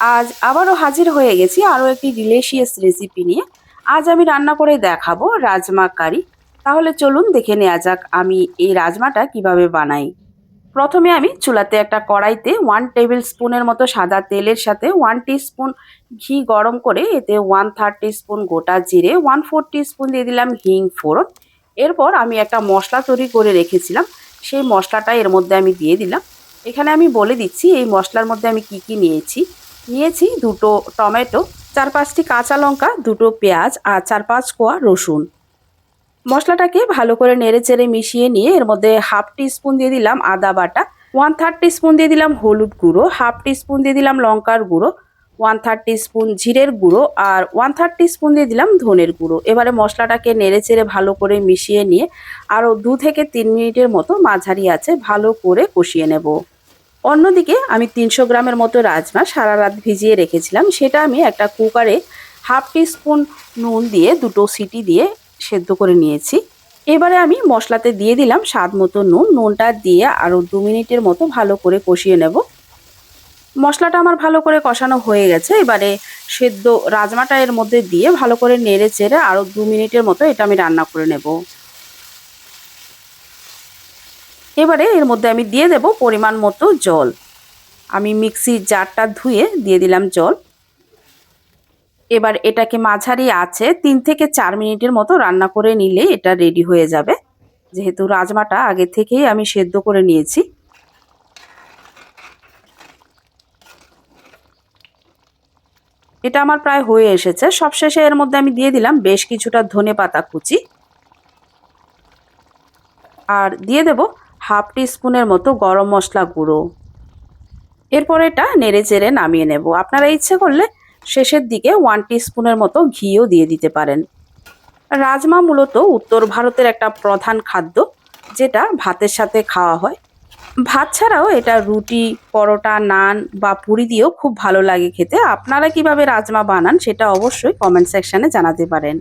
আজ আবারও হাজির হয়ে গেছি আরও একটি ডিলেশিয়াস রেসিপি নিয়ে। আজ আমি রান্না করে দেখাবো রাজমা কারি। তাহলে চলুন দেখে নেওয়া যাক আমি এই রাজমাটা কীভাবে বানাই। প্রথমে আমি চুলাতে একটা কড়াইতে ওয়ান টেবিল স্পুনের মতো সাদা তেলের সাথে ওয়ান স্পুন ঘি গরম করে এতে ওয়ান থার্ড স্পুন গোটা জিরে ওয়ান ফোর স্পুন দিয়ে দিলাম হিং ফোড়ন। এরপর আমি একটা মশলা তৈরি করে রেখেছিলাম, সেই মশলাটা এর মধ্যে আমি দিয়ে দিলাম। এখানে আমি বলে দিচ্ছি এই মশলার মধ্যে আমি কি কি নিয়েছি। নিয়েছি দুটো টমেটো, চার পাঁচটি কাঁচা লঙ্কা, দুটো পেঁয়াজ আর চার পাঁচ কোয়া রসুন। মশলাটাকে ভালো করে নেড়ে চেড়ে মিশিয়ে নিয়ে এর মধ্যে হাফ স্পুন দিয়ে দিলাম আদা বাটা, ওয়ান থার্ড স্পুন দিয়ে দিলাম হলুদ গুঁড়ো, হাফ স্পুন দিয়ে দিলাম লঙ্কার গুঁড়ো, ওয়ান থার্ড স্পুন জিরের গুঁড়ো আর ওয়ান থার্ড স্পুন দিয়ে দিলাম ধনের গুঁড়ো। এবারে মশলাটাকে নেড়ে চেড়ে ভালো করে মিশিয়ে নিয়ে আরও দু থেকে তিন মিনিটের মতো মাঝারি আছে ভালো করে কষিয়ে নেব। অন্যদিকে আমি তিনশো গ্রামের মতো রাজমা সারা রাত ভিজিয়ে রেখেছিলাম। সেটা আমি একটা কুকারে হাফ স্পুন নুন দিয়ে দুটো সিটি দিয়ে সেদ্ধ করে নিয়েছি। এবারে আমি মশলাতে দিয়ে দিলাম স্বাদ মতো নুন। নুনটা দিয়ে আরও দু মিনিটের মতো ভালো করে কষিয়ে নেব। মশলাটা আমার ভালো করে কষানো হয়ে গেছে। এবারে সেদ্ধ রাজমাটা এর মধ্যে দিয়ে ভালো করে নেড়ে চেড়ে আরও দু মিনিটের মতো এটা আমি রান্না করে নেব। এবারে এর মধ্যে আমি দিয়ে দেব পরিমাণ মতো জল। আমি মিক্সির জারটা ধুয়ে দিয়ে দিলাম জল। এবার এটাকে মাঝারি আছে, তিন থেকে চার মিনিটের মতো রান্না করে নিলে এটা রেডি হয়ে যাবে। যেহেতু রাজমাটা আগে থেকেই আমি সেদ্ধ করে নিয়েছি। এটা আমার প্রায় হয়ে এসেছে। সবশেষে এর মধ্যে আমি দিয়ে দিলাম বেশ কিছুটা ধনে পাতা কুচি। আর দিয়ে দেব হাফ টি স্পুনের মতো গরম মশলা গুঁড়ো। এরপর এটা নেড়ে চেড়ে নামিয়ে নেব। আপনারা ইচ্ছে করলে শেষের দিকে ওয়ান স্পুনের মতো ঘিও দিয়ে দিতে পারেন। রাজমা মূলত উত্তর ভারতের একটা প্রধান খাদ্য, যেটা ভাতের সাথে খাওয়া হয়। ভাত ছাড়াও এটা রুটি, পরোটা, নান বা পুরি দিয়েও খুব ভালো লাগে খেতে। আপনারা কীভাবে রাজমা বানান সেটা অবশ্যই কমেন্ট সেকশানে জানাতে পারেন।